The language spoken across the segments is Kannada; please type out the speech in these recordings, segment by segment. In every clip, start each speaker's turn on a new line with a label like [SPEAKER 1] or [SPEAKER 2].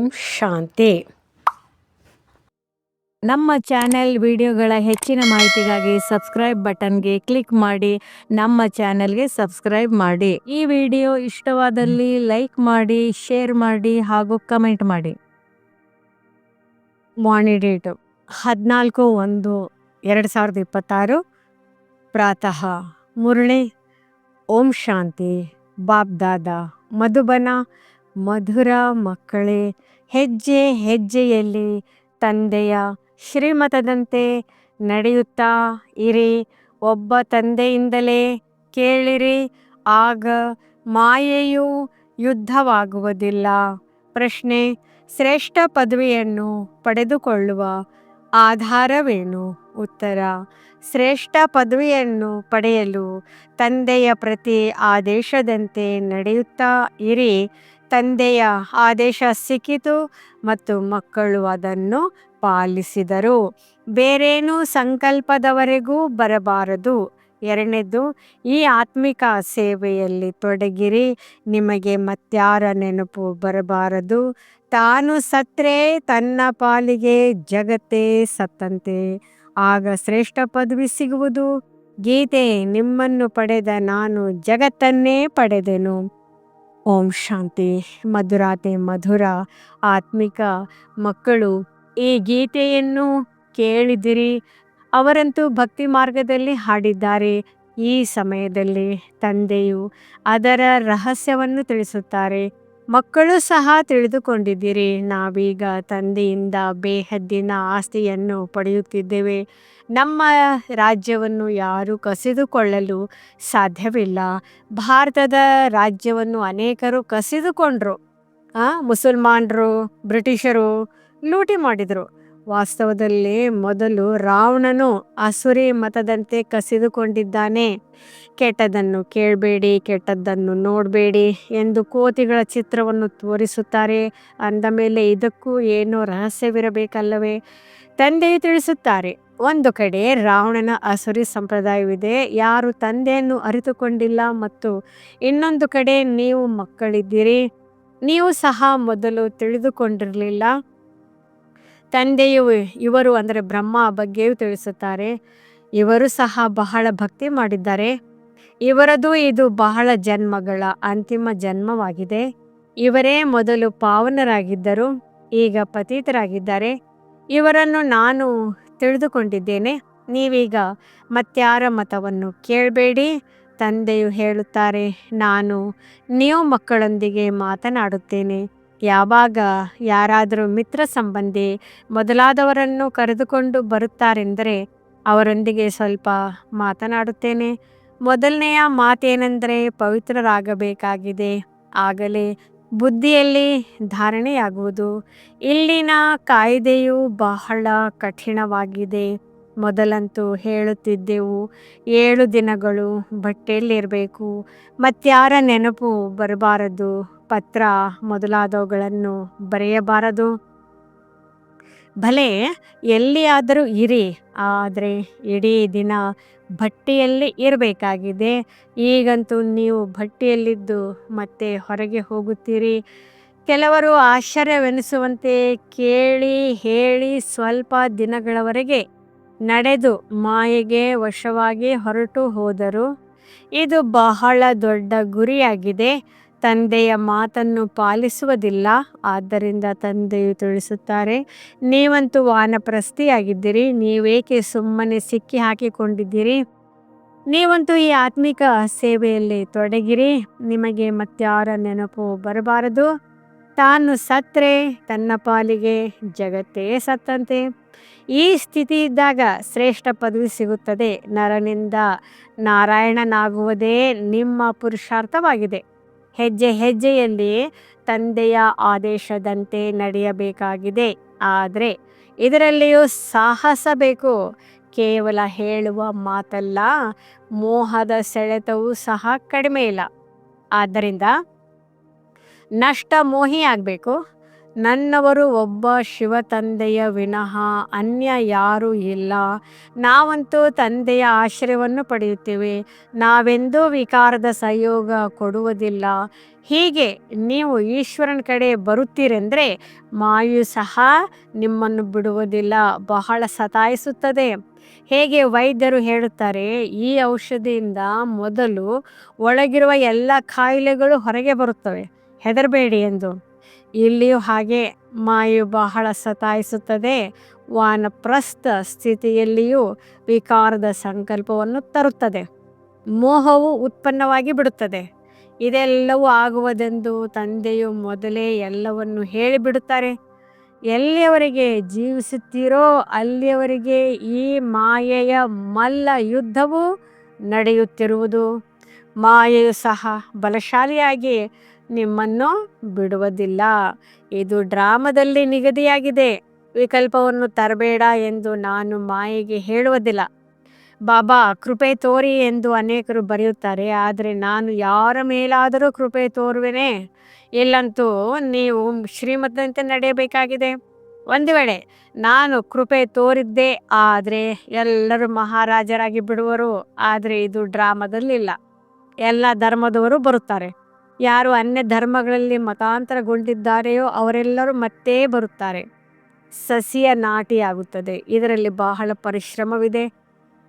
[SPEAKER 1] ಓಂ ಶಾಂತಿ. ನಮ್ಮ ಚಾನೆಲ್ ವಿಡಿಯೋಗಳ ಹೆಚ್ಚಿನ ಮಾಹಿತಿಗಾಗಿ ಸಬ್ಸ್ಕ್ರೈಬ್ ಬಟನ್ಗೆ ಕ್ಲಿಕ್ ಮಾಡಿ ನಮ್ಮ ಚಾನೆಲ್ಗೆ ಸಬ್ಸ್ಕ್ರೈಬ್ ಮಾಡಿ. ಈ ವಿಡಿಯೋ ಇಷ್ಟವಾದಲ್ಲಿ ಲೈಕ್ ಮಾಡಿ ಶೇರ್ ಮಾಡಿ ಹಾಗೂ ಕಮೆಂಟ್ ಮಾಡಿ. ಮಾರ್ನಿಂಗ್ ಡೇಟ್ ಹದಿನಾಲ್ಕು ಒಂದು ಎರಡು ಸಾವಿರದ ಇಪ್ಪತ್ತಾರು. ಪ್ರಾತಃ ಮುರಳಿ ಓಂ ಶಾಂತಿ ಬಾಬ್ದಾದ ಮಧುಬನ ಮಧುರ ಮಕ್ಕಳೇ ಹೆಜ್ಜೆ ಹೆಜ್ಜೆಯಲ್ಲಿ ತಂದೆಯ ಶ್ರೀಮತದಂತೆ ನಡೆಯುತ್ತಾ ಇರಿ. ಒಬ್ಬ ತಂದೆಯಿಂದಲೇ ಕೇಳಿರಿ, ಆಗ ಮಾಯೆಯು ಯುದ್ಧವಾಗುವುದಿಲ್ಲ. ಪ್ರಶ್ನೆ, ಶ್ರೇಷ್ಠ ಪದವಿಯನ್ನು ಪಡೆದುಕೊಳ್ಳುವ ಆಧಾರವೇನು? ಉತ್ತರ, ಶ್ರೇಷ್ಠ ಪದವಿಯನ್ನು ಪಡೆಯಲು ತಂದೆಯ ಪ್ರತಿ ಆದೇಶದಂತೆ ನಡೆಯುತ್ತಾ ಇರಿ. ತಂದೆಯ ಆದೇಶ ಸಿಕ್ಕಿತು ಮತ್ತು ಮಕ್ಕಳು ಅದನ್ನು ಪಾಲಿಸಿದರು. ಬೇರೇನೂ ಸಂಕಲ್ಪದವರೆಗೂ ಬರಬಾರದು. ಎರಡನೇದು, ಈ ಆತ್ಮಿಕ ಸೇವೆಯಲ್ಲಿ ತೊಡಗಿರಿ. ನಿಮಗೆ ಮತ್ಯಾರ ನೆನಪು ಬರಬಾರದು. ತಾನು ಸತ್ರೆ ತನ್ನ ಪಾಲಿಗೆ ಜಗತ್ತೇ ಸತ್ತಂತೆ. ಆಗ ಶ್ರೇಷ್ಠ ಪದವಿ ಸಿಗುವುದು. ಗೀತೆ ನಿಮ್ಮನ್ನು ಪಡೆದ ನಾನು ಜಗತ್ತನ್ನೇ ಪಡೆದೆನು. ಓಂ ಶಾಂತಿ. ಮಧುರಾತೆ ಮಧುರ. ಆತ್ಮಿಕ ಮಕ್ಕಳು, ಈ ಗೀತೆಯನ್ನು ಕೇಳಿದಿರಿ. ಅವರಂತೂ ಭಕ್ತಿ ಮಾರ್ಗದಲ್ಲಿ ಹಾಡಿದ್ದಾರೆ. ಈ ಸಮಯದಲ್ಲಿ ತಂದೆಯು ಅದರ ರಹಸ್ಯವನ್ನು ತಿಳಿಸುತ್ತಾರೆ. ಮಕ್ಕಳು ಸಹ ತಿಳಿದುಕೊಂಡಿದ್ದೀರಿ. ನಾವೀಗ ತಂದೆಯಿಂದ ಬೇಹದ್ದಿನ ಆಸ್ತಿಯನ್ನು ಪಡೆಯುತ್ತಿದ್ದೇವೆ. ನಮ್ಮ ರಾಜ್ಯವನ್ನು ಯಾರು ಕಸಿದುಕೊಳ್ಳಲು ಸಾಧ್ಯವಿಲ್ಲ. ಭಾರತದ ರಾಜ್ಯವನ್ನು ಅನೇಕರು ಕಸಿದುಕೊಂಡ್ರು. ಮುಸಲ್ಮಾನರು, ಬ್ರಿಟಿಷರು ಲೂಟಿ ಮಾಡಿದರು. ವಾಸ್ತವದಲ್ಲಿ ಮೊದಲು ರಾವಣನು ಅಸುರಿ ಮತದಂತೆ ಕಸಿದುಕೊಂಡಿದ್ದಾನೆ. ಕೆಟ್ಟದನ್ನು ಕೇಳಬೇಡಿ, ಕೆಟ್ಟದ್ದನ್ನು ನೋಡಬೇಡಿ ಎಂದು ಕೋತಿಗಳ ಚಿತ್ರವನ್ನು ತೋರಿಸುತ್ತಾರೆ. ಅಂದ ಮೇಲೆ ಇದಕ್ಕೂ ಏನೋ ರಹಸ್ಯವಿರಬೇಕಲ್ಲವೇ? ತಂದೆಯು ತಿಳಿಸುತ್ತಾರೆ, ಒಂದು ಕಡೆ ರಾವಣನ ಅಸುರಿ ಸಂಪ್ರದಾಯವಿದೆ, ಯಾರು ತಂದೆಯನ್ನು ಅರಿತುಕೊಂಡಿಲ್ಲ ಮತ್ತು ಇನ್ನೊಂದು ಕಡೆ ನೀವು ಮಕ್ಕಳಿದ್ದೀರಿ, ನೀವು ಸಹ ಮೊದಲು ತಿಳಿದುಕೊಂಡಿರಲಿಲ್ಲ. ತಂದೆಯು ಇವರು ಅಂದರೆ ಬ್ರಹ್ಮ ಬಗ್ಗೆಯೂ ತಿಳಿಸುತ್ತಾರೆ. ಇವರು ಸಹ ಬಹಳ ಭಕ್ತಿ ಮಾಡಿದ್ದಾರೆ. ಇವರದು ಇದು ಬಹಳ ಜನ್ಮಗಳ ಅಂತಿಮ ಜನ್ಮವಾಗಿದೆ. ಇವರೇ ಮೊದಲು ಪಾವನರಾಗಿದ್ದರು, ಈಗ ಪತೀತರಾಗಿದ್ದಾರೆ. ಇವರನ್ನು ನಾನು ತಿಳಿದುಕೊಂಡಿದ್ದೇನೆ. ನೀವೀಗ ಮತ್ಯಾರ ಮತವನ್ನು ಕೇಳಬೇಡಿ. ತಂದೆಯು ಹೇಳುತ್ತಾರೆ, ನಾನು, ನೀವು ಮಕ್ಕಳೊಂದಿಗೆ ಮಾತನಾಡುತ್ತೇನೆ. ಯಾವಾಗ ಯಾರಾದರೂ ಮಿತ್ರ ಸಂಬಂಧಿ ಮೊದಲಾದವರನ್ನು ಕರೆದುಕೊಂಡು ಬರುತ್ತಾರೆಂದರೆ ಅವರೊಂದಿಗೆ ಸ್ವಲ್ಪ ಮಾತನಾಡುತ್ತೇನೆ. ಮೊದಲನೆಯ ಮಾತೇನೆಂದರೆ ಪವಿತ್ರರಾಗಬೇಕಾಗಿದೆ. ಆಗಲೇ ಬುದ್ಧಿಯಲ್ಲಿ ಧಾರಣೆಯಾಗುವುದು. ಇಲ್ಲಿನ ಕಾಯ್ದೆಯು ಬಹಳ ಕಠಿಣವಾಗಿದೆ. ಮೊದಲಂತೂ ಹೇಳುತ್ತಿದ್ದೆವು, ಏಳು ದಿನಗಳು ಬಟ್ಟೆಯಲ್ಲಿರಬೇಕು. ಮತ್ಯಾರ ನೆನಪು ಬರಬಾರದು. ಪತ್ರ ಮೊದಲಾದವುಗಳನ್ನು ಬರೆಯಬಾರದು. ಭಲೆ, ಎಲ್ಲಿಯಾದರೂ ಇರಿ, ಆದರೆ ಇಡೀ ದಿನ ಭಟ್ಟಿಯಲ್ಲಿ ಇರಬೇಕಾಗಿದೆ. ಈಗಂತೂ ನೀವು ಭಟ್ಟಿಯಲ್ಲಿದ್ದು ಮತ್ತೆ ಹೊರಗೆ ಹೋಗುತ್ತೀರಿ. ಕೆಲವರು ಆಶ್ಚರ್ಯವೆನಿಸುವಂತೆ ಕೇಳಿ, ಹೇಳಿ ಸ್ವಲ್ಪ ದಿನಗಳವರೆಗೆ ನಡೆದು ಮಾಯೆಗೆ ವಶವಾಗಿ ಹೊರಟು ಹೋದರು. ಇದು ಬಹಳ ದೊಡ್ಡ ಗುರಿಯಾಗಿದೆ. ತಂದೆಯ ಮಾತನ್ನು ಪಾಲಿಸುವುದಿಲ್ಲ. ಆದ್ದರಿಂದ ತಂದೆಯು ತಿಳಿಸುತ್ತಾರೆ, ನೀವಂತೂ ವಾನಪ್ರಸ್ಥಿಯಾಗಿದ್ದೀರಿ, ನೀವೇಕೆ ಸುಮ್ಮನೆ ಸಿಕ್ಕಿ ಹಾಕಿಕೊಂಡಿದ್ದೀರಿ? ನೀವಂತೂ ಈ ಆತ್ಮಿಕ ಸೇವೆಯಲ್ಲಿ ತೊಡಗಿರಿ. ನಿಮಗೆ ಮತ್ಯಾರ ನೆನಪು ಬರಬಾರದು. ತಾನು ಸತ್ರೆ ತನ್ನ ಪಾಲಿಗೆ ಜಗತ್ತೇ ಸತ್ತಂತೆ. ಈ ಸ್ಥಿತಿ ಇದ್ದಾಗ ಶ್ರೇಷ್ಠ ಪದವಿ ಸಿಗುತ್ತದೆ. ನರನಿಂದ ನಾರಾಯಣನಾಗುವುದೇ ನಿಮ್ಮ ಪುರುಷಾರ್ಥವಾಗಿದೆ. ಹೆಜ್ಜೆ ಹೆಜ್ಜೆಯಲ್ಲಿಯೇ ತಂದೆಯ ಆದೇಶದಂತೆ ನಡೆಯಬೇಕಾಗಿದೆ. ಆದರೆ ಇದರಲ್ಲಿಯೂ ಸಾಹಸ ಬೇಕು. ಕೇವಲ ಹೇಳುವ ಮಾತಲ್ಲ, ಮೋಹದ ಸೆಳೆತವೂ ಸಹ ಕಡಿಮೆ ಇಲ್ಲ. ಆದ್ದರಿಂದ ನಷ್ಟ ಮೋಹಿ ಆಗಬೇಕು ನನ್ನವರು ಒಬ್ಬ ಶಿವ ತಂದೆಯ ವಿನಃ ಅನ್ಯ ಯಾರೂ ಇಲ್ಲ. ನಾವಂತೂ ತಂದೆಯ ಆಶ್ರಯವನ್ನು ಪಡೆಯುತ್ತೇವೆ. ನಾವೆಂದೂ ವಿಕಾರದ ಸಹಯೋಗ ಕೊಡುವುದಿಲ್ಲ. ಹೀಗೆ ನೀವು ಈಶ್ವರನ ಕಡೆ ಬರುತ್ತೀರೆಂದರೆ ಮಾಯು ಸಹ ನಿಮ್ಮನ್ನು ಬಿಡುವುದಿಲ್ಲ. ಬಹಳ ಸತಾಯಿಸುತ್ತದೆ. ಹೇಗೆ ವೈದ್ಯರು ಹೇಳುತ್ತಾರೆ, ಈ ಔಷಧಿಯಿಂದ ಮೊದಲು ಒಳಗಿರುವ ಎಲ್ಲ ಕಾಯಿಲೆಗಳು ಹೊರಗೆ ಬರುತ್ತವೆ. ಹೆದರಬೇಡಿ ಎಂದು. ಇಲ್ಲಿಯೂ ಹಾಗೆ ಮಾಯು ಬಹಳ ಸತಾಯಿಸುತ್ತದೆ. ವಾನಪ್ರಸ್ಥ ಸ್ಥಿತಿಯಲ್ಲಿಯೂ ವಿಕಾರದ ಸಂಕಲ್ಪವನ್ನು ತರುತ್ತದೆ. ಮೋಹವು ಉತ್ಪನ್ನವಾಗಿ ಬಿಡುತ್ತದೆ. ಇದೆಲ್ಲವೂ ಆಗುವುದೆಂದು ತಂದೆಯು ಮೊದಲೇ ಎಲ್ಲವನ್ನು ಹೇಳಿಬಿಡುತ್ತಾರೆ. ಎಲ್ಲಿಯವರೆಗೆ ಜೀವಿಸುತ್ತೀರೋ ಅಲ್ಲಿಯವರೆಗೆ ಈ ಮಾಯೆಯ ಮಲ್ಲ ಯುದ್ಧವು ನಡೆಯುತ್ತಿರುವುದು. ಮಾಯೆಯು ಸಹ ಬಲಶಾಲಿಯಾಗಿ ನಿಮ್ಮನ್ನು ಬಿಡುವುದಿಲ್ಲ. ಇದು ಡ್ರಾಮದಲ್ಲಿ ನಿಗದಿಯಾಗಿದೆ. ವಿಕಲ್ಪವನ್ನು ತರಬೇಡ ಎಂದು ನಾನು ಮಾಯೆಗೆ ಹೇಳುವುದಿಲ್ಲ. ಬಾಬಾ, ಕೃಪೆ ತೋರಿ ಎಂದು ಅನೇಕರು ಬರೆಯುತ್ತಾರೆ. ಆದರೆ ನಾನು ಯಾರ ಮೇಲಾದರೂ ಕೃಪೆ ತೋರುವೆನೆ? ಇಲ್ಲಂತೂ ನೀವು ಶ್ರೀಮತದಂತೆ ನಡೆಯಬೇಕಾಗಿದೆ. ಒಂದು ವೇಳೆ ನಾನು ಕೃಪೆ ತೋರಿದ್ದೆ ಆದರೆ ಎಲ್ಲರೂ ಮಹಾರಾಜರಾಗಿ ಬಿಡುವರು. ಆದರೆ ಇದು ಡ್ರಾಮದಲ್ಲಿಲ್ಲ. ಎಲ್ಲ ಧರ್ಮದವರು ಬರುತ್ತಾರೆ. ಯಾರು ಅನ್ಯ ಧರ್ಮಗಳಲ್ಲಿ ಮತಾಂತರಗೊಂಡಿದ್ದಾರೆಯೋ ಅವರೆಲ್ಲರೂ ಮತ್ತೆ ಬರುತ್ತಾರೆ. ಸಸಿಯ ನಾಟಿಯಾಗುತ್ತದೆ. ಇದರಲ್ಲಿ ಬಹಳ ಪರಿಶ್ರಮವಿದೆ.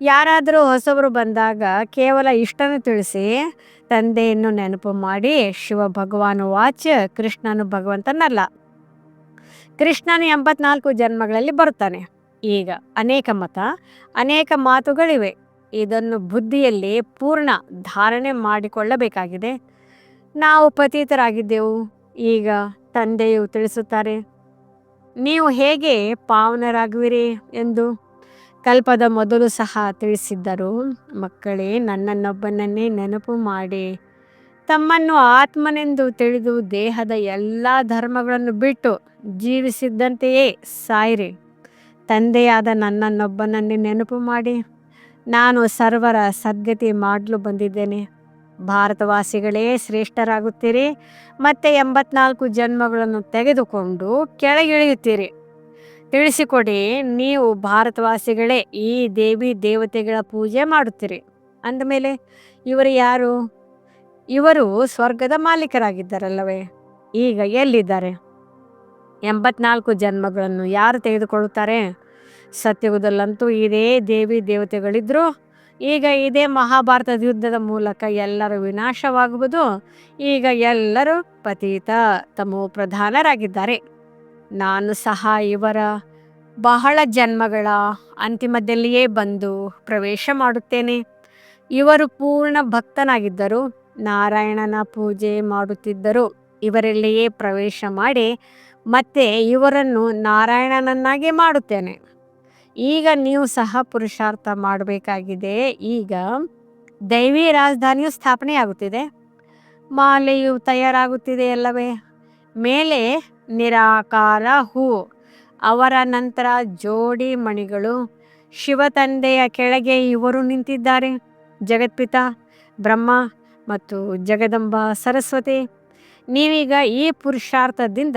[SPEAKER 1] ಯಾರಾದರೂ ಹೊಸಬರು ಬಂದಾಗ ಕೇವಲ ಇಷ್ಟನ್ನು ತಿಳಿಸಿ, ತಂದೆಯನ್ನು ನೆನಪು ಮಾಡಿ ಶಿವ ಭಗವಾನು ವಾಚ್, ಕೃಷ್ಣನು ಭಗವಂತನಲ್ಲ. ಕೃಷ್ಣನು ಎಂಬತ್ನಾಲ್ಕು ಜನ್ಮಗಳಲ್ಲಿ ಬರುತ್ತಾನೆ. ಈಗ ಅನೇಕ ಮತ, ಅನೇಕ ಮಾತುಗಳಿವೆ. ಇದನ್ನು ಬುದ್ಧಿಯಲ್ಲಿ ಪೂರ್ಣ ಧಾರಣೆ ಮಾಡಿಕೊಳ್ಳಬೇಕಾಗಿದೆ. ನಾವು ಪತೀತರಾಗಿದ್ದೆವು. ಈಗ ತಂದೆಯು ತಿಳಿಸುತ್ತಾರೆ, ನೀವು ಹೇಗೆ ಪಾವನರಾಗುವಿರಿ? ಎಂದು ಕಲ್ಪದ ಮೊದಲು ಸಹ ತಿಳಿಸಿದ್ದರು. ಮಕ್ಕಳೇ, ನನ್ನನ್ನೊಬ್ಬನನ್ನೇ ನೆನಪು ಮಾಡಿ. ತಮ್ಮನ್ನು ಆತ್ಮನೆಂದು ತಿಳಿದು ದೇಹದ ಎಲ್ಲ ಧರ್ಮಗಳನ್ನು ಬಿಟ್ಟು ಜೀವಿಸಿದ್ದಂತೆಯೇ ಸಾಯಿರಿ. ತಂದೆಯಾದ ನನ್ನನ್ನೊಬ್ಬನನ್ನೇ ನೆನಪು ಮಾಡಿ. ನಾನು ಸರ್ವರ ಸದ್ಗತಿ ಮಾಡಲು ಬಂದಿದ್ದೇನೆ. ಭಾರತವಾಸಿಗಳೇ ಶ್ರೇಷ್ಠರಾಗುತ್ತೀರಿ ಮತ್ತು ಎಂಬತ್ನಾಲ್ಕು ಜನ್ಮಗಳನ್ನು ತೆಗೆದುಕೊಂಡು ಕೆಳಗಿಳಿಯುತ್ತೀರಿ. ತಿಳಿಸಿಕೊಡಿ, ನೀವು ಭಾರತವಾಸಿಗಳೇ ಈ ದೇವಿ ದೇವತೆಗಳ ಪೂಜೆ ಮಾಡುತ್ತೀರಿ. ಅಂದಮೇಲೆ, ಇವರು ಯಾರು? ಇವರು ಸ್ವರ್ಗದ ಮಾಲೀಕರಾಗಿದ್ದಾರಲ್ಲವೇ? ಈಗ ಎಲ್ಲಿದ್ದಾರೆ? ಎಂಬತ್ನಾಲ್ಕು ಜನ್ಮಗಳನ್ನು ಯಾರು ತೆಗೆದುಕೊಳ್ಳುತ್ತಾರೆ? ಸತ್ಯಯುಗದಲ್ಲಂತೂ ಇದೇ ದೇವಿ ದೇವತೆಗಳಿದ್ರು. ಈಗ ಇದೇ ಮಹಾಭಾರತದ ಯುದ್ಧದ ಮೂಲಕ ಎಲ್ಲರೂ ವಿನಾಶವಾಗುವುದು. ಈಗ ಎಲ್ಲರೂ ಪತೀತ ತಮೋ ಪ್ರಧಾನರಾಗಿದ್ದಾರೆ. ನಾನು ಸಹ ಇವರ ಬಹಳ ಜನ್ಮಗಳ ಅಂತಿಮದಲ್ಲಿಯೇ ಬಂದು ಪ್ರವೇಶ ಮಾಡುತ್ತೇನೆ. ಇವರು ಪೂರ್ಣ ಭಕ್ತನಾಗಿದ್ದರು. ನಾರಾಯಣನ ಪೂಜೆ ಮಾಡುತ್ತಿದ್ದರು. ಇವರಲ್ಲಿಯೇ ಪ್ರವೇಶ ಮಾಡಿ ಮತ್ತೆ ಇವರನ್ನು ನಾರಾಯಣನನ್ನಾಗಿ ಮಾಡುತ್ತೇನೆ. ಈಗ ನೀವು ಸಹ ಪುರುಷಾರ್ಥ ಮಾಡಬೇಕಾಗಿದೆ. ಈಗ ದೈವಿ ರಾಜಧಾನಿಯು ಸ್ಥಾಪನೆ ಆಗುತ್ತಿದೆ ಮಾಲೆಯು ತಯಾರಾಗುತ್ತಿದೆ ಅಲ್ಲವೇ? ಮೇಲೆ ನಿರಾಕಾರ, ಹೂ. ಅವರ ನಂತರ ಜೋಡಿ ಮಣಿಗಳು. ಶಿವ ತಂದೆಯ ಕೆಳಗೆ ಇವರು ನಿಂತಿದ್ದಾರೆ. ಜಗತ್ಪಿತ, ಬ್ರಹ್ಮ ಮತ್ತು ಜಗದಂಬ ಸರಸ್ವತಿ. ನೀವೀಗ ಈ ಪುರುಷಾರ್ಥದಿಂದ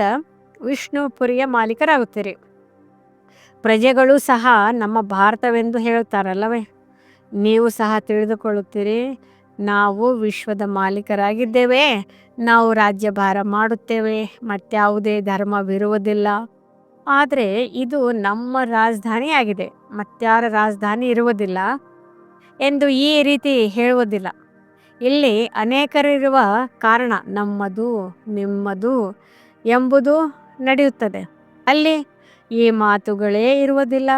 [SPEAKER 1] ವಿಷ್ಣುಪುರಿಯ ಮಾಲೀಕರಾಗುತ್ತೀರಿ. ಪ್ರಜೆಗಳು ಸಹ ನಮ್ಮ ಭಾರತವೆಂದು ಹೇಳುತ್ತಾರಲ್ಲವೇ ನೀವು ಸಹ ತಿಳಿದುಕೊಳ್ಳುತ್ತೀರಿ, ನಾವು ವಿಶ್ವದ ಮಾಲೀಕರಾಗಿದ್ದೇವೆ, ನಾವು ರಾಜ್ಯಭಾರ ಮಾಡುತ್ತೇವೆ, ಮತ್ಯಾವುದೇ ಧರ್ಮವಿರುವುದಿಲ್ಲ. ಆದರೆ ಇದು ನಮ್ಮ ರಾಜಧಾನಿಯಾಗಿದೆ ಮತ್ತಾರ ರಾಜಧಾನಿ ಇರುವುದಿಲ್ಲ ಎಂದು ಈ ರೀತಿ ಹೇಳುವುದಿಲ್ಲ. ಇಲ್ಲಿ ಅನೇಕರಿರುವ ಕಾರಣ ನಮ್ಮದು, ನಿಮ್ಮದು ಎಂಬುದು ನಡೆಯುತ್ತದೆ. ಅಲ್ಲಿ ಈ ಮಾತುಗಳೇ ಇರುವುದಿಲ್ಲ.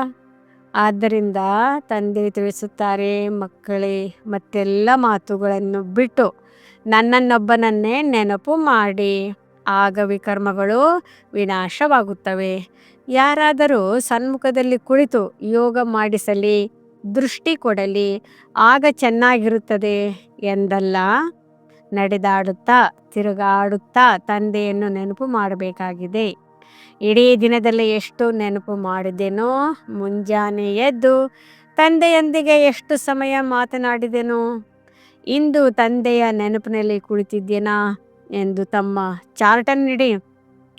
[SPEAKER 1] ಆದ್ದರಿಂದ ತಂದೆ ತಿಳಿಸುತ್ತಾರೆ, ಮಕ್ಕಳೇ, ಮತ್ತೆಲ್ಲ ಮಾತುಗಳನ್ನು ಬಿಟ್ಟು ನನ್ನನ್ನೊಬ್ಬನನ್ನೇ ನೆನಪು ಮಾಡಿ. ಆಗ ವಿಕರ್ಮಗಳು ವಿನಾಶವಾಗುತ್ತವೆ. ಯಾರಾದರೂ ಸನ್ಮುಖದಲ್ಲಿ ಕುಳಿತು ಯೋಗ ಮಾಡಿಸಲಿ, ದೃಷ್ಟಿ ಕೊಡಲಿ, ಆಗ ಚೆನ್ನಾಗಿರುತ್ತದೆ ಎಂದಲ್ಲ, ನಡೆದಾಡುತ್ತಾ, ತಿರುಗಾಡುತ್ತಾ ತಂದೆಯನ್ನು ನೆನಪು ಮಾಡಬೇಕಾಗಿದೆ. ಇಡೀ ದಿನದಲ್ಲಿ ಎಷ್ಟು ನೆನಪು ಮಾಡಿದೆನೋ, ಮುಂಜಾನೆ ಎದ್ದು ತಂದೆಯೊಂದಿಗೆ ಎಷ್ಟು ಸಮಯ ಮಾತನಾಡಿದೆನೋ, ಇಂದು ತಂದೆಯ ನೆನಪಿನಲ್ಲಿ ಕುಳಿತಿದ್ದೇನಾ ಎಂದು ತಮ್ಮ ಚಾರ್ಟನ್ನಿಡಿ ನೀಡಿ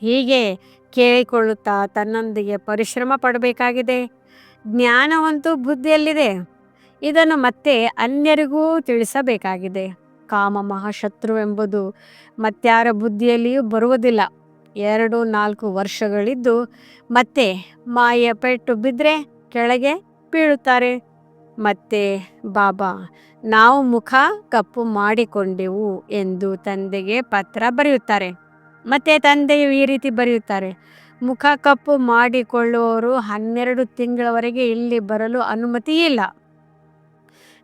[SPEAKER 1] ಹೀಗೆ ಕೇಳಿಕೊಳ್ಳುತ್ತಾ ತನ್ನೊಂದಿಗೆ ಪರಿಶ್ರಮ ಪಡಬೇಕಾಗಿದೆ. ಜ್ಞಾನವಂತೂ ಬುದ್ಧಿಯಲ್ಲಿದೆ. ಇದನ್ನು ಮತ್ತೆ ಅನ್ಯರಿಗೂ ತಿಳಿಸಬೇಕಾಗಿದೆ.
[SPEAKER 2] ಕಾಮ ಮಹಾಶತ್ರು ಎಂಬುದು ಮತ್ಯಾರ ಬುದ್ಧಿಯಲ್ಲಿಯೂ ಬರುವುದಿಲ್ಲ. ಎರಡು ನಾಲ್ಕು ವರ್ಷಗಳಿದ್ದು ಮತ್ತೆ ಮಾಯ ಪೆಟ್ಟು ಬಿದ್ದರೆ ಕೆಳಗೆ ಬೀಳುತ್ತಾರೆ. ಮತ್ತೆ ಬಾಬಾ, ನಾವು ಮುಖ ಕಪ್ಪು ಮಾಡಿಕೊಂಡೆವು ಎಂದು ತಂದೆಗೆ ಪತ್ರ ಬರೆಯುತ್ತಾರೆ. ಮತ್ತೆ ತಂದೆಯು ಈ ರೀತಿ ಬರೆಯುತ್ತಾರೆ, ಮುಖ ಕಪ್ಪು ಮಾಡಿಕೊಳ್ಳುವವರು ಹನ್ನೆರಡು ತಿಂಗಳವರೆಗೆ ಇಲ್ಲಿ ಬರಲು ಅನುಮತಿ ಇಲ್ಲ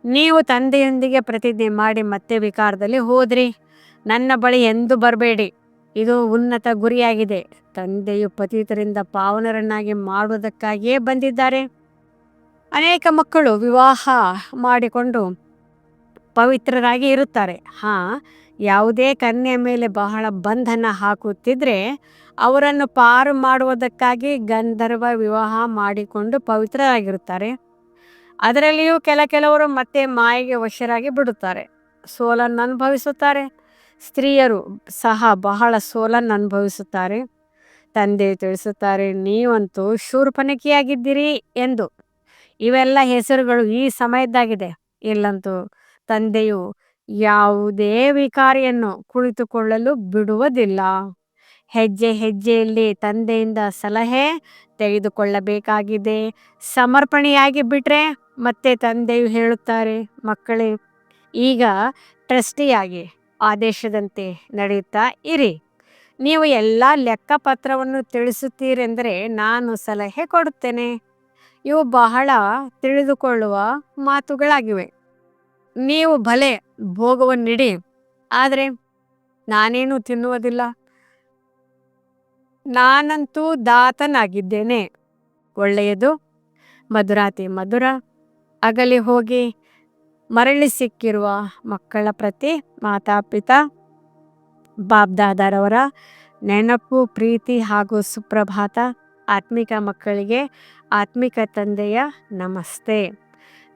[SPEAKER 2] ನೀವು ತಂದೆಯೊಂದಿಗೆ ಪ್ರತಿಜ್ಞೆ ಮಾಡಿ ಮತ್ತೆ ವಿಕಾರದಲ್ಲಿ ಹೋದ್ರಿ. ನನ್ನ ಬಳಿ ಎಂದು ಬರಬೇಡಿ. ಇದು ಉನ್ನತ ಗುರಿಯಾಗಿದೆ. ತಂದೆಯು ಪತಿತರಿಂದ ಪಾವನರನ್ನಾಗಿ ಮಾಡುವುದಕ್ಕಾಗಿಯೇ ಬಂದಿದ್ದಾರೆ. ಅನೇಕ ಮಕ್ಕಳು ವಿವಾಹ ಮಾಡಿಕೊಂಡು ಪವಿತ್ರರಾಗಿ ಇರುತ್ತಾರೆ. ಹಾಂ, ಯಾವುದೇ ಕನ್ಯೆ ಮೇಲೆ ಬಹಳ ಬಂಧನ ಹಾಕುತ್ತಿದ್ರೆ ಅವರನ್ನು ಪಾರು ಮಾಡುವುದಕ್ಕಾಗಿ ಗಂಧರ್ವ ವಿವಾಹ ಮಾಡಿಕೊಂಡು ಪವಿತ್ರರಾಗಿರುತ್ತಾರೆ. ಅದರಲ್ಲಿಯೂ ಕೆಲ ಕೆಲವರು ಮತ್ತೆ ಮಾಯಿಗೆ ವಶರಾಗಿ ಬಿಡುತ್ತಾರೆ. ಸೋಲನ್ನು ಅನುಭವಿಸುತ್ತಾರೆ. ಸ್ತ್ರೀಯರು ಸಹ ಬಹಳ ಸೋಲನ್ನು ಅನುಭವಿಸುತ್ತಾರೆ. ತಂದೆ ತಿಳಿಸುತ್ತಾರೆ, ನೀವಂತೂ ಶೂರ್ಪನಕಿಯಾಗಿದ್ದೀರಿ ಎಂದು. ಇವೆಲ್ಲ ಹೆಸರುಗಳು ಈ ಸಮಯದ್ದಾಗಿದೆ. ಇಲ್ಲಂತೂ ತಂದೆಯು ಯಾವುದೇ ವಿಕಾರಿಯನ್ನು ಕುಳಿತುಕೊಳ್ಳಲು ಬಿಡುವುದಿಲ್ಲ. ಹೆಜ್ಜೆ ಹೆಜ್ಜೆಯಲ್ಲಿ ತಂದೆಯಿಂದ ಸಲಹೆ ತೆಗೆದುಕೊಳ್ಳಬೇಕಾಗಿದೆ. ಸಮರ್ಪಣೆಯಾಗಿ ಬಿಟ್ಟರೆ ಮತ್ತೆ ತಂದೆಯು ಹೇಳುತ್ತಾರೆ, ಮಕ್ಕಳೇ, ಈಗ ಟ್ರಸ್ಟಿಯಾಗಿ ಆದೇಶದಂತೆ ನಡೆಯುತ್ತಾ ಇರಿ. ನೀವು ಎಲ್ಲ ಲೆಕ್ಕಪತ್ರವನ್ನು ತಿಳಿಸುತ್ತೀರೆಂದರೆ ನಾನು ಸಲಹೆ ಕೊಡುತ್ತೇನೆ. ಇವು ಬಹಳ ತಿಳಿದುಕೊಳ್ಳುವ ಮಾತುಗಳಾಗಿವೆ. ನೀವು ಭಲೆ ಭೋಗವನ್ನಿಡಿ. ಆದರೆ ನಾನೇನು ತಿನ್ನುವುದಿಲ್ಲ. ನಾನಂತೂ ದಾತನಾಗಿದ್ದೇನೆ. ಒಳ್ಳೆಯದು. ಮಧುರಾತಿ ಮಧುರ. ಅಗಲಿ ಹೋಗಿ ಮರಳಿ ಸಿಕ್ಕಿರುವ ಮಕ್ಕಳ ಪ್ರತಿ ಮಾತಾಪಿತಾ ಬಾಬ್ದಾದಾರವರ ನೆನಪು, ಪ್ರೀತಿ ಹಾಗೂ ಸುಪ್ರಭಾತ ಆತ್ಮಿಕ ಮಕ್ಕಳಿಗೆ ಆತ್ಮಿಕ ತಂದೆಯ ನಮಸ್ತೆ.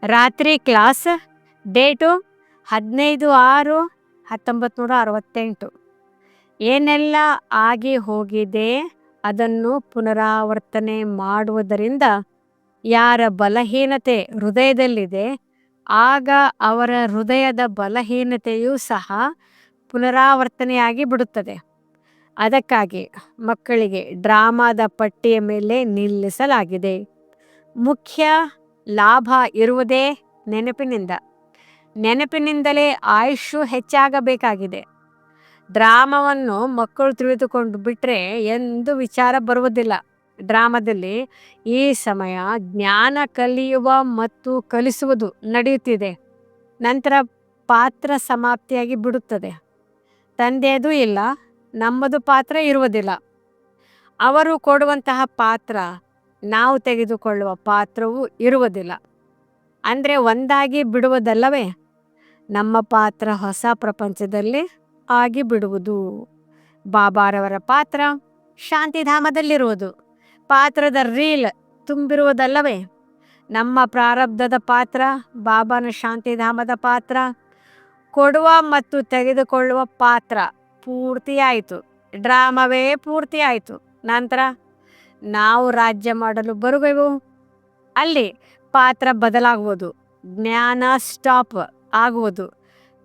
[SPEAKER 2] ರಾತ್ರಿ ಕ್ಲಾಸ್ ಡೇಟು ಹದಿನೈದು ಆರು ಹತ್ತೊಂಬತ್ತು ಅರವತ್ತೆಂಟು. ಏನೆಲ್ಲ ಆಗಿ ಹೋಗಿದೆ ಅದನ್ನು ಪುನರಾವರ್ತನೆ ಮಾಡುವುದರಿಂದ ಯಾರ ಬಲಹೀನತೆ ಹೃದಯದಲ್ಲಿದೆ ಆಗ ಅವರ ಹೃದಯದ ಬಲಹೀನತೆಯೂ ಸಹ ಪುನರಾವರ್ತನೆಯಾಗಿ ಬಿಡುತ್ತದೆ. ಅದಕ್ಕಾಗಿ ಮಕ್ಕಳಿಗೆ ಡ್ರಾಮಾದ ಪಟ್ಟಿಯ ಮೇಲೆ ನಿಲ್ಲಿಸಲಾಗಿದೆ. ಮುಖ್ಯ ಲಾಭ ಇರುವುದೇ ನೆನಪಿನಿಂದ. ನೆನಪಿನಿಂದಲೇ ಆಯುಷು ಹೆಚ್ಚಾಗಬೇಕಾಗಿದೆ. ಡ್ರಾಮವನ್ನು ಮಕ್ಕಳು ತಿಳಿದುಕೊಂಡು ಬಿಟ್ಟರೆ ಎಂದು ವಿಚಾರ ಬರುವುದಿಲ್ಲ. ಡ್ರಾಮದಲ್ಲಿ ಈ ಸಮಯ ಜ್ಞಾನ ಕಲಿಯುವ ಮತ್ತು ಕಲಿಸುವುದು ನಡೆಯುತ್ತಿದೆ. ನಂತರ ಪಾತ್ರ ಸಮಾಪ್ತಿಯಾಗಿ ಬಿಡುತ್ತದೆ. ತಂದೆಯದು ಇಲ್ಲ, ನಮ್ಮದು ಪಾತ್ರ ಇರುವುದಿಲ್ಲ. ಅವರು ಕೊಡುವಂತಹ ಪಾತ್ರ, ನಾವು ತೆಗೆದುಕೊಳ್ಳುವ ಪಾತ್ರವೂ ಇರುವುದಿಲ್ಲ. ಅಂದರೆ ಒಂದಾಗಿ ಬಿಡುವುದಲ್ಲವೇ? ನಮ್ಮ ಪಾತ್ರ ಹೊಸ ಪ್ರಪಂಚದಲ್ಲಿ ಆಗಿ ಬಿಡುವುದು. ಬಾಬಾರವರ ಪಾತ್ರ ಶಾಂತಿಧಾಮದಲ್ಲಿರುವುದು. ಪಾತ್ರದ ರೀಲ್ ತುಂಬಿರುವುದಲ್ಲವೇ? ನಮ್ಮ ಪ್ರಾರಬ್ಧದ ಪಾತ್ರ, ಬಾಬಾನ ಶಾಂತಿಧಾಮದ ಪಾತ್ರ, ಕೊಡುವ ಮತ್ತು ತೆಗೆದುಕೊಳ್ಳುವ ಪಾತ್ರ ಪೂರ್ತಿಯಾಯಿತು. ಡ್ರಾಮವೇ ಪೂರ್ತಿಯಾಯಿತು. ನಂತರ, ನಾವು ರಾಜ್ಯ ಮಾಡಲು ಬರುವೆವು? ಅಲ್ಲಿ ಪಾತ್ರ ಬದಲಾಗುವುದು. ಜ್ಞಾನ ಸ್ಟಾಪ್ ಆಗುವುದು.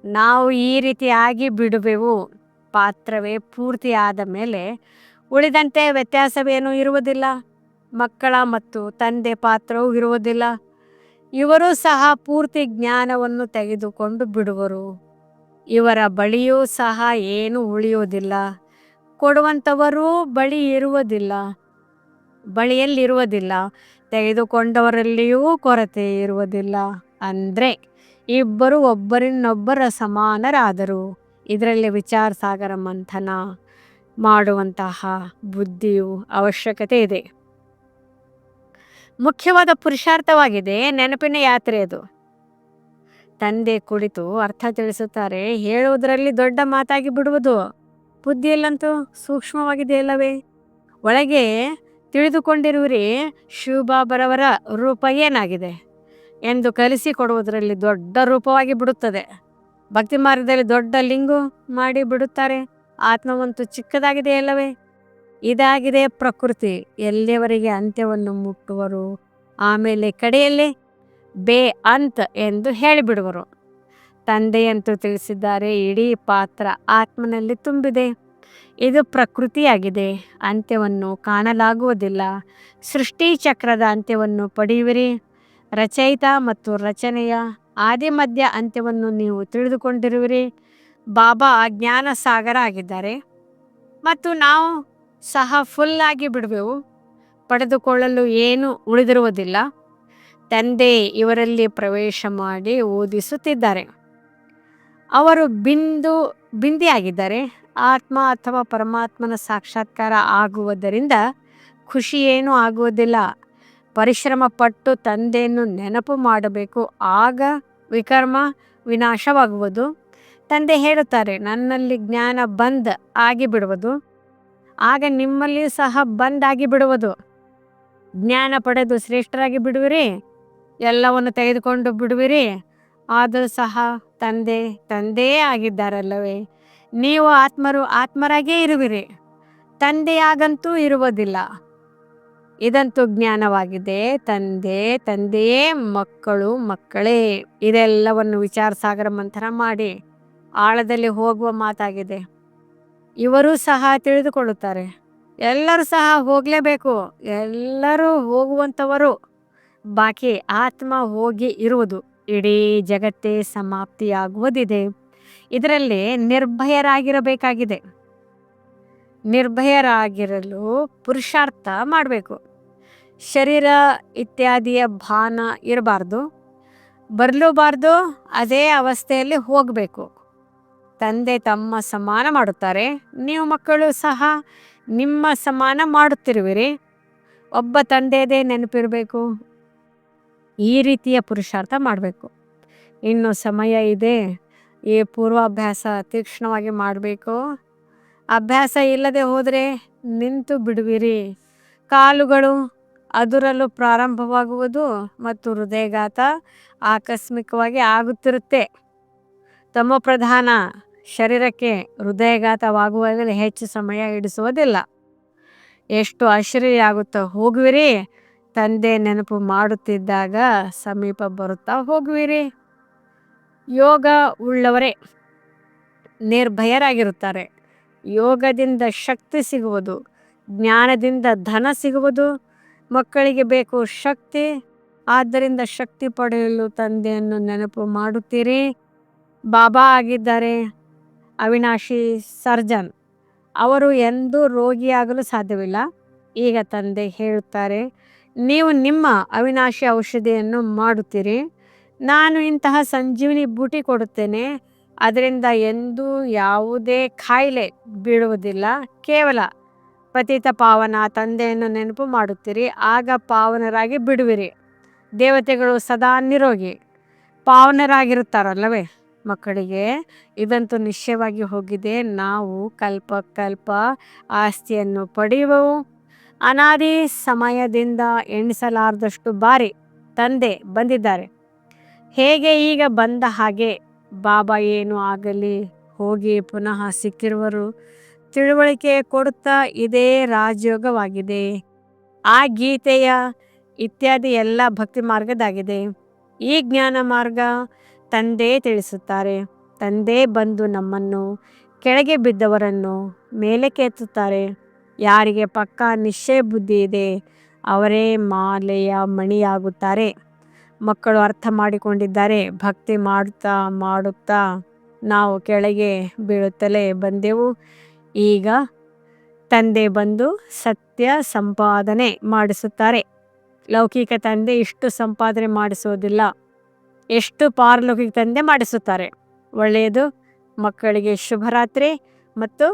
[SPEAKER 2] ನಾವು ಈ ರೀತಿಯಾಗಿ ಬಿಡುವೆವು. ಪಾತ್ರವೇ ಪೂರ್ತಿಯಾದ ಮೇಲೆ ಉಳಿದಂತೆ ವ್ಯತ್ಯಾಸವೇನೂ ಇರುವುದಿಲ್ಲ. ಮಕ್ಕಳ ಮತ್ತು ತಂದೆ ಪಾತ್ರವೂ ಇರುವುದಿಲ್ಲ. ಇವರು ಸಹ ಪೂರ್ತಿ ಜ್ಞಾನವನ್ನು ತೆಗೆದುಕೊಂಡು ಬಿಡುವರು. ಇವರ ಬಳಿಯೂ ಸಹ ಏನು ಉಳಿಯುವುದಿಲ್ಲ. ಕೊಡುವಂಥವರೂ ಬಳಿ ಇರುವುದಿಲ್ಲ. ಬಳಿಯಲ್ಲಿರುವುದಿಲ್ಲ. ತೆಗೆದುಕೊಂಡವರಲ್ಲಿಯೂ ಕೊರತೆ ಇರುವುದಿಲ್ಲ. ಅಂದರೆ ಇಬ್ಬರು ಒಬ್ಬರಿನ್ನೊಬ್ಬರ ಸಮಾನರಾದರು. ಇದರಲ್ಲಿ ವಿಚಾರ ಸಾಗರ ಮಂಥನ. ಮಾಡುವಂತಹ ಬುದ್ಧಿಯು ಅವಶ್ಯಕತೆ ಇದೆ. ಮುಖ್ಯವಾದ ಪುರುಷಾರ್ಥವಾಗಿದೆ. ನೆನಪಿನ ಯಾತ್ರೆ ಅದು. ತಂದೆ ಕುಳಿತು ಅರ್ಥ ತಿಳಿಸುತ್ತಾರೆ. ಹೇಳುವುದರಲ್ಲಿ ದೊಡ್ಡ ಮಾತಾಗಿ ಬಿಡುವುದು ಬುದ್ಧಿಯಲ್ಲಂತೂ ಸೂಕ್ಷ್ಮವಾಗಿದೆ ಅಲ್ಲವೇ? ಒಳಗೆ ತಿಳಿದುಕೊಂಡಿರುವಿರಿ ಶಿವಬಾಬರವರ ರೂಪ ಏನಾಗಿದೆ? ಎಂದು ಕಲಿಸಿಕೊಡುವುದರಲ್ಲಿ ದೊಡ್ಡ ರೂಪವಾಗಿ ಬಿಡುತ್ತದೆ. ಭಕ್ತಿ ಮಾರ್ಗದಲ್ಲಿ ದೊಡ್ಡ ಲಿಂಗು ಮಾಡಿ ಬಿಡುತ್ತಾರೆ ಆತ್ಮವಂತೂ ಚಿಕ್ಕದಾಗಿದೆ ಅಲ್ಲವೇ? ಇದಾಗಿದೆ ಪ್ರಕೃತಿ. ಎಲ್ಲಿಯವರೆಗೆ ಅಂತ್ಯವನ್ನು ಮುಟ್ಟುವರು? ಆಮೇಲೆ ಕಡೆಯಲ್ಲಿ ಬೇ ಅಂತ ಎಂದು ಹೇಳಿಬಿಡುವರು. ತಂದೆಯಂತೂ ತಿಳಿಸಿದ್ದಾರೆ, ಇಡೀ ಪಾತ್ರ ಆತ್ಮನಲ್ಲಿ ತುಂಬಿದೆ. ಇದು ಪ್ರಕೃತಿಯಾಗಿದೆ. ಅಂತ್ಯವನ್ನು ಕಾಣಲಾಗುವುದಿಲ್ಲ. ಸೃಷ್ಟಿ ಚಕ್ರದ ಅಂತ್ಯವನ್ನು ಪಡೆಯುವಿರಿ. ರಚಯಿತ ಮತ್ತು ರಚನೆಯ ಆದಿಮಧ್ಯ ಅಂತ್ಯವನ್ನು ನೀವು ತಿಳಿದುಕೊಂಡಿರುವಿರಿ. ಬಾಬಾ ಜ್ಞಾನ ಸಾಗರ ಆಗಿದ್ದಾರೆ ಮತ್ತು ನಾವು ಸಹ ಫುಲ್ ಆಗಿ ಬಿಡುವೆವು. ಪಡೆದುಕೊಳ್ಳಲು ಏನು ಉಳಿದಿರುವುದಿಲ್ಲ. ತಂದೆ ಇವರಲ್ಲಿ ಪ್ರವೇಶ ಮಾಡಿ ಓದಿಸುತ್ತಿದ್ದಾರೆ. ಅವರು ಬಿಂದು, ಬಿಂದಿಯಾಗಿದ್ದಾರೆ. ಆತ್ಮ ಅಥವಾ ಪರಮಾತ್ಮನ ಸಾಕ್ಷಾತ್ಕಾರ ಆಗುವುದರಿಂದ ಖುಷಿ ಏನೂ ಆಗುವುದಿಲ್ಲ. ಪರಿಶ್ರಮ ಪಟ್ಟು ತಂದೆಯನ್ನು ನೆನಪು ಮಾಡಬೇಕು. ಆಗ ವಿಕರ್ಮ ವಿನಾಶವಾಗುವುದು. ತಂದೆ ಹೇಳುತ್ತಾರೆ, ನನ್ನಲ್ಲಿ ಜ್ಞಾನ ಬಂದ್ ಆಗಿಬಿಡುವುದು, ಆಗ ನಿಮ್ಮಲ್ಲಿಯೂ ಸಹ ಬಂದ್ ಆಗಿ ಬಿಡುವುದು ಜ್ಞಾನ ಪಡೆದು ಶ್ರೇಷ್ಠರಾಗಿ ಬಿಡುವಿರಿ, ಎಲ್ಲವನ್ನು ತೆಗೆದುಕೊಂಡು ಬಿಡುವಿರಿ. ಆದರೂ ಸಹ ತಂದೆ ತಂದೆಯೇ ಆಗಿದ್ದಾರಲ್ಲವೇ, ನೀವು ಆತ್ಮರು ಆತ್ಮರಾಗೇ ಇರುವಿರಿ. ತಂದೆಯಾಗಂತೂ ಇರುವುದಿಲ್ಲ. ಇದಂತೂ ಜ್ಞಾನವಾಗಿದೆ. ತಂದೆ ತಂದೆಯೇ ಮಕ್ಕಳು ಮಕ್ಕಳೇ. ಇದೆಲ್ಲವನ್ನು ವಿಚಾರ ಸಾಗರ ಮಂಥನ ಮಾಡಿ. ಆಳದಲ್ಲಿ ಹೋಗುವ ಮಾತಾಗಿದೆ. ಇವರು ಸಹ ತಿಳಿದುಕೊಳ್ಳುತ್ತಾರೆ. ಎಲ್ಲರೂ ಸಹ ಹೋಗಲೇಬೇಕು. ಎಲ್ಲರೂ ಹೋಗುವಂಥವರು. ಬಾಕಿ ಆತ್ಮ ಹೋಗಿ ಇರುವುದು. ಇಡೀ ಜಗತ್ತೇ ಸಮಾಪ್ತಿಯಾಗುವುದಿದೆ. ಇದರಲ್ಲಿ ನಿರ್ಭಯರಾಗಿರಬೇಕಾಗಿದೆ. ನಿರ್ಭಯರಾಗಿರಲು ಪುರುಷಾರ್ಥ ಮಾಡಬೇಕು. ಶರೀರ ಇತ್ಯಾದಿಯ ಭಾನ ಇರಬಾರ್ದು. ಬರಲೂಬಾರ್ದು, ಅದೇ ಅವಸ್ಥೆಯಲ್ಲಿ ಹೋಗಬೇಕು. ತಂದೆ ತಮ್ಮ ಸಮಾನ ಮಾಡುತ್ತಾರೆ, ನೀವು ಮಕ್ಕಳು ಸಹ ನಿಮ್ಮ ಸಮಾನ ಮಾಡುತ್ತಿರುವಿರಿ. ಒಬ್ಬ ತಂದೆಯದೇ ನೆನಪಿರಬೇಕು. ಈ ರೀತಿಯ ಪುರುಷಾರ್ಥ ಮಾಡಬೇಕು. ಇನ್ನು ಸಮಯ ಇದೆ. ಈ ಪೂರ್ವಾಭ್ಯಾಸ ತೀಕ್ಷ್ಣವಾಗಿ ಮಾಡಬೇಕು. ಅಭ್ಯಾಸ ಇಲ್ಲದೆ ಹೋದರೆ ನಿಂತು ಬಿಡುವಿರಿ. ಕಾಲುಗಳು ಅದುರಲು ಪ್ರಾರಂಭವಾಗುವುದು ಮತ್ತು ಹೃದಯಘಾತ ಆಕಸ್ಮಿಕವಾಗಿ ಆಗುತ್ತಿರುತ್ತೆ. ತಮ್ಮ ಪ್ರಧಾನ ಶರೀರಕ್ಕೆ ಹೃದಯಘಾತವಾಗುವಾಗಲೇ ಹೆಚ್ಚು ಸಮಯ ಹಿಡಿಸುವುದಿಲ್ಲ ಎಷ್ಟು ಆಶ್ಚರ್ಯಾಗುತ್ತಾ ಹೋಗುವಿರಿ. ತಂದೆ ನೆನಪು ಮಾಡುತ್ತಿದ್ದಾಗ ಸಮೀಪ ಬರುತ್ತಾ ಹೋಗುವಿರಿ. ಯೋಗ ಉಳ್ಳವರೇ, ನಿರ್ಭಯರಾಗಿರುತ್ತಾರೆ. ಯೋಗದಿಂದ ಶಕ್ತಿ ಸಿಗುವುದು, ಜ್ಞಾನದಿಂದ ಧನ ಸಿಗುವುದು, ಮಕ್ಕಳಿಗೆ ಬೇಕು ಶಕ್ತಿ. ಆದ್ದರಿಂದ ಶಕ್ತಿ ಪಡೆಯಲು ತಂದೆಯನ್ನು ನೆನಪು ಮಾಡುತ್ತೀರಿ. ಬಾಬಾ ಆಗಿದ್ದಾರೆ ಅವಿನಾಶಿ ಸರ್ಜನ್. ಅವರು ಎಂದೂ ರೋಗಿಯಾಗಲು ಸಾಧ್ಯವಿಲ್ಲ. ಈಗ ತಂದೆ ಹೇಳುತ್ತಾರೆ, ನೀವು ನಿಮ್ಮ ಅವಿನಾಶಿ ಔಷಧಿಯನ್ನು ಮಾಡುತ್ತೀರಿ. ನಾನು ಇಂತಹ ಸಂಜೀವಿನಿ ಬೂಟಿ ಕೊಡುತ್ತೇನೆ. ಅದರಿಂದ ಎಂದೂ ಯಾವುದೇ ಕಾಯಿಲೆ ಬೀಳುವುದಿಲ್ಲ. ಕೇವಲ ಪತಿತ ಪಾವನ ತಂದೆಯನ್ನು ನೆನಪು ಮಾಡುತ್ತೀರಿ. ಆಗ ಪಾವನರಾಗಿ ಬಿಡುವಿರಿ. ದೇವತೆಗಳು ಸದಾ ನಿರೋಗಿ. ಪಾವನರಾಗಿರುತ್ತಾರಲ್ಲವೇ? ಮಕ್ಕಳಿಗೆ, ಇದಂತೂ ನಿಶ್ಚಯವಾಗಿ ಹೋಗಿದೆ, ನಾವು ಕಲ್ಪ ಕಲ್ಪ ಆಸ್ತಿಯನ್ನು ಪಡೆಯುವವು. ಅನಾದಿ ಸಮಯದಿಂದ ಎಣಿಸಲಾರದಷ್ಟು ಬಾರಿ ತಂದೆ ಬಂದಿದ್ದಾರೆ. ಹೇಗೆ ಈಗ ಬಂದ ಹಾಗೆ ಬಾಬಾ ಏನು ಆಗಲಿ, ಹೋಗಿ ಪುನಃ ಸಿಕ್ಕಿರುವರು. ತಿಳುವಳಿಕೆ ಕೊಡುತ್ತಾ ಇದೇ ರಾಜಯೋಗವಾಗಿದೆ. ಆ ಗೀತೆಯ ಇತ್ಯಾದಿ ಎಲ್ಲ ಭಕ್ತಿ ಮಾರ್ಗದಾಗಿದೆ ಈ ಜ್ಞಾನ ಮಾರ್ಗ ತಂದೆ ತಿಳಿಸುತ್ತಾರೆ. ತಂದೆ ಬಂದು ನಮ್ಮನ್ನು, ಕೆಳಗೆ ಬಿದ್ದವರನ್ನು ಮೇಲೆ ಎತ್ತುತ್ತಾರೆ. ಯಾರಿಗೆ ಪಕ್ಕ ನಿಶ್ಚಯ ಬುದ್ಧಿ ಇದೆ, ಅವರೇ ಮಾಲೆಯ ಮಣಿಯಾಗುತ್ತಾರೆ. ಮಕ್ಕಳು ಅರ್ಥ ಮಾಡಿಕೊಂಡಿದ್ದಾರೆ, ಭಕ್ತಿ ಮಾಡುತ್ತಾ ಮಾಡುತ್ತಾ ನಾವು ಕೆಳಗೆ ಬೀಳುತ್ತಲೇ ಬಂದೆವು. ಈಗ ತಂದೆ ಬಂದು ಸತ್ಯ ಸಂಪಾದನೆ ಮಾಡಿಸುತ್ತಾರೆ. ಲೌಕಿಕ ತಂದೆ ಇಷ್ಟು ಸಂಪಾದನೆ ಮಾಡಿಸುವುದಿಲ್ಲ. ಎಷ್ಟು ಪಾರಲೌಕಿಕ ತಂದೆ ಮಾಡಿಸುತ್ತಾರೆ. ಒಳ್ಳೆಯದು, ಮಕ್ಕಳಿಗೆ ಶುಭರಾತ್ರಿ ಮತ್ತು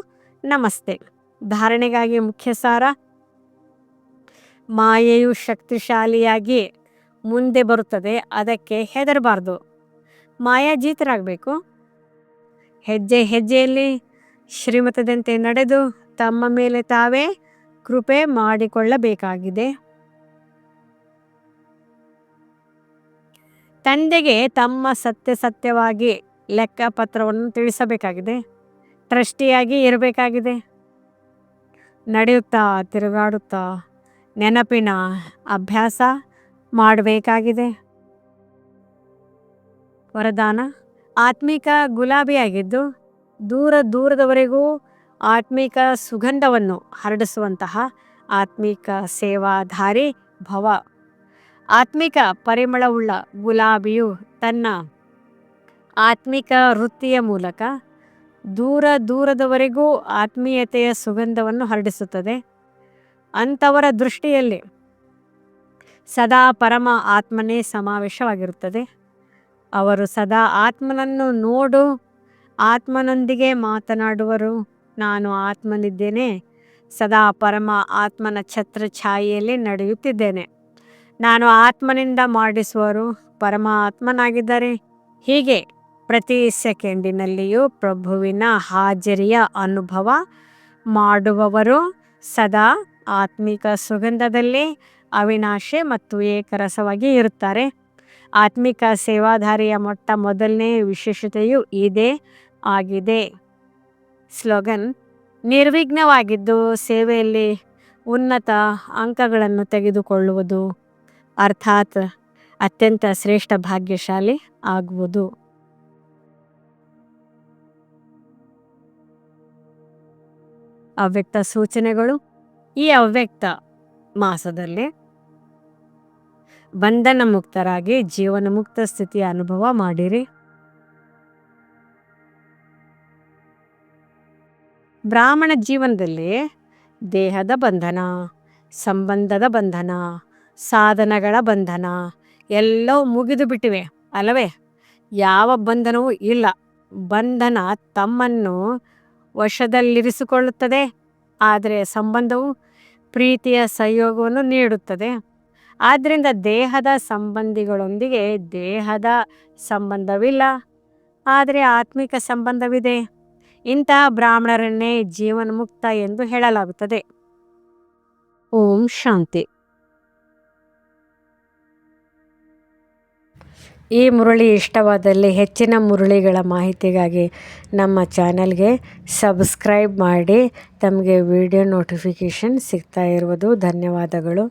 [SPEAKER 2] ನಮಸ್ತೆ. ಧಾರಣೆಗಾಗಿ ಮುಖ್ಯ ಸಾರ ಮಾಯೆಯು ಶಕ್ತಿಶಾಲಿಯಾಗಿ ಮುಂದೆ ಬರುತ್ತದೆ, ಅದಕ್ಕೆ ಹೆದರಬಾರ್ದು. ಮಾಯಾಜೀತರಾಗಬೇಕು ಹೆಜ್ಜೆ ಹೆಜ್ಜೆಯಲ್ಲಿ ಶ್ರೀಮತದಂತೆ ನಡೆದು ತಮ್ಮ ಮೇಲೆ ತಾವೇ ಕೃಪೆ ಮಾಡಿಕೊಳ್ಳಬೇಕಾಗಿದೆ. ತಂದೆಗೆ ತಮ್ಮ ಸತ್ಯ ಸತ್ಯವಾಗಿ ಲೆಕ್ಕಪತ್ರವನ್ನು ತಿಳಿಸಬೇಕಾಗಿದೆ. ಟ್ರಸ್ಟಿಯಾಗಿ ಇರಬೇಕಾಗಿದೆ. ನಡೆಯುತ್ತಾ, ತಿರುಗಾಡುತ್ತಾ, ನೆನಪಿನ ಅಭ್ಯಾಸ ಮಾಡಬೇಕಾಗಿದೆ. ವರದಾನ, ಆತ್ಮಿಕ ಗುಲಾಬಿಯಾಗಿದ್ದು, ದೂರ ದೂರದವರೆಗೂ ಆತ್ಮಿಕ ಸುಗಂಧವನ್ನು ಹರಡಿಸುವಂತಹ ಆತ್ಮಿಕ ಸೇವಾಧಾರಿ ಭವ. ಆತ್ಮಿಕ ಪರಿಮಳವುಳ್ಳ ಗುಲಾಬಿಯು ತನ್ನ ಆತ್ಮಿಕ ವೃತ್ತಿಯ ಮೂಲಕ ದೂರ ದೂರದವರೆಗೂ ಆತ್ಮೀಯತೆಯ ಸುಗಂಧವನ್ನು ಹರಡಿಸುತ್ತದೆ. ಅಂಥವರ ದೃಷ್ಟಿಯಲ್ಲಿ ಸದಾ ಪರಮ ಆತ್ಮನೇ ಸಮಾವೇಶವಾಗಿರುತ್ತದೆ. ಅವರು ಸದಾ ಆತ್ಮನನ್ನು ನೋಡು, ಆತ್ಮನೊಂದಿಗೆ ಮಾತನಾಡುವರು, ನಾನು ಆತ್ಮನಿದ್ದೇನೆ, ಸದಾ ಪರಮ ಆತ್ಮನ ಛತ್ರ ಛಾಯೆಯಲ್ಲಿ ನಡೆಯುತ್ತಿದ್ದೇನೆ. ನಾನು ಆತ್ಮನಿಂದ ಮಾಡಿಸುವರು, ಪರಮಾತ್ಮನಾಗಿದ್ದಾರೆ ಹೀಗೆ. ಪ್ರತಿ ಸೆಕೆಂಡಿನಲ್ಲಿಯೂ ಪ್ರಭುವಿನ ಹಾಜರಿಯ ಅನುಭವ ಮಾಡುವವರು ಸದಾ ಆತ್ಮಿಕ ಸುಗಂಧದಲ್ಲಿ ಅವಿನಾಶೆ ಮತ್ತು ಏಕರಸವಾಗಿ ಇರುತ್ತಾರೆ. ಆತ್ಮಿಕ ಸೇವಾಧಾರಿಯ ಮೊಟ್ಟ ಮೊದಲನೇ ವಿಶೇಷತೆಯು ಇದೇ ಆಗಿದೆ. ಸ್ಲೋಗನ್, ನಿರ್ವಿಘ್ನವಾಗಿದ್ದು ಸೇವೆಯಲ್ಲಿ ಉನ್ನತ ಅಂಕಗಳನ್ನು ತೆಗೆದುಕೊಳ್ಳುವುದು. ಅರ್ಥಾತ್ ಅತ್ಯಂತ ಶ್ರೇಷ್ಠ ಭಾಗ್ಯಶಾಲಿ ಆಗುವುದು ಅವ್ಯಕ್ತ ಸೂಚನೆಗಳು ಈ ಅವ್ಯಕ್ತ ಮಾಸದಲ್ಲಿ ಬಂಧನ ಮುಕ್ತರಾಗಿ ಜೀವನ ಮುಕ್ತ ಸ್ಥಿತಿಯ ಅನುಭವ ಮಾಡಿರಿ. ಬ್ರಾಹ್ಮಣ ಜೀವನದಲ್ಲಿ ದೇಹದ ಬಂಧನ, ಸಂಬಂಧದ ಬಂಧನ ಸಾಧನಗಳ ಬಂಧನ. ಎಲ್ಲವೂ ಮುಗಿದು ಬಿಟ್ಟಿವೆ, ಅಲ್ಲವೇ? ಯಾವ ಬಂಧನವೂ ಇಲ್ಲ. ಬಂಧನ ತಮ್ಮನ್ನು ವಶದಲ್ಲಿರಿಸಿಕೊಳ್ಳುತ್ತದೆ, ಆದರೆ ಸಂಬಂಧವು ಪ್ರೀತಿಯ ಸಹಯೋಗವನ್ನು ನೀಡುತ್ತದೆ. ಆದ್ದರಿಂದ ದೇಹದ ಸಂಬಂಧಿಗಳೊಂದಿಗೆ ದೇಹದ ಸಂಬಂಧವಿಲ್ಲ, ಆದರೆ ಆತ್ಮಿಕ ಸಂಬಂಧವಿದೆ. ಇಂತಹ ಬ್ರಾಹ್ಮಣರನ್ನೇ ಜೀವನ್ಮುಕ್ತ ಎಂದು ಹೇಳಲಾಗುತ್ತದೆ. ಓಂ ಶಾಂತಿ. ಈ ಮುರುಳಿ ಇಷ್ಟವಾದಲ್ಲಿ ಹೆಚ್ಚಿನ ಮುರುಳಿಗಳ ಮಾಹಿತಿಗಾಗಿ ನಮ್ಮ ಚಾನಲ್ಗೆ ಸಬ್ಸ್ಕ್ರೈಬ್ ಮಾಡಿ ತಮಗೆ ವಿಡಿಯೋ ನೋಟಿಫಿಕೇಷನ್ ಸಿಗ್ತಾ ಇರುವುದು ಧನ್ಯವಾದಗಳು.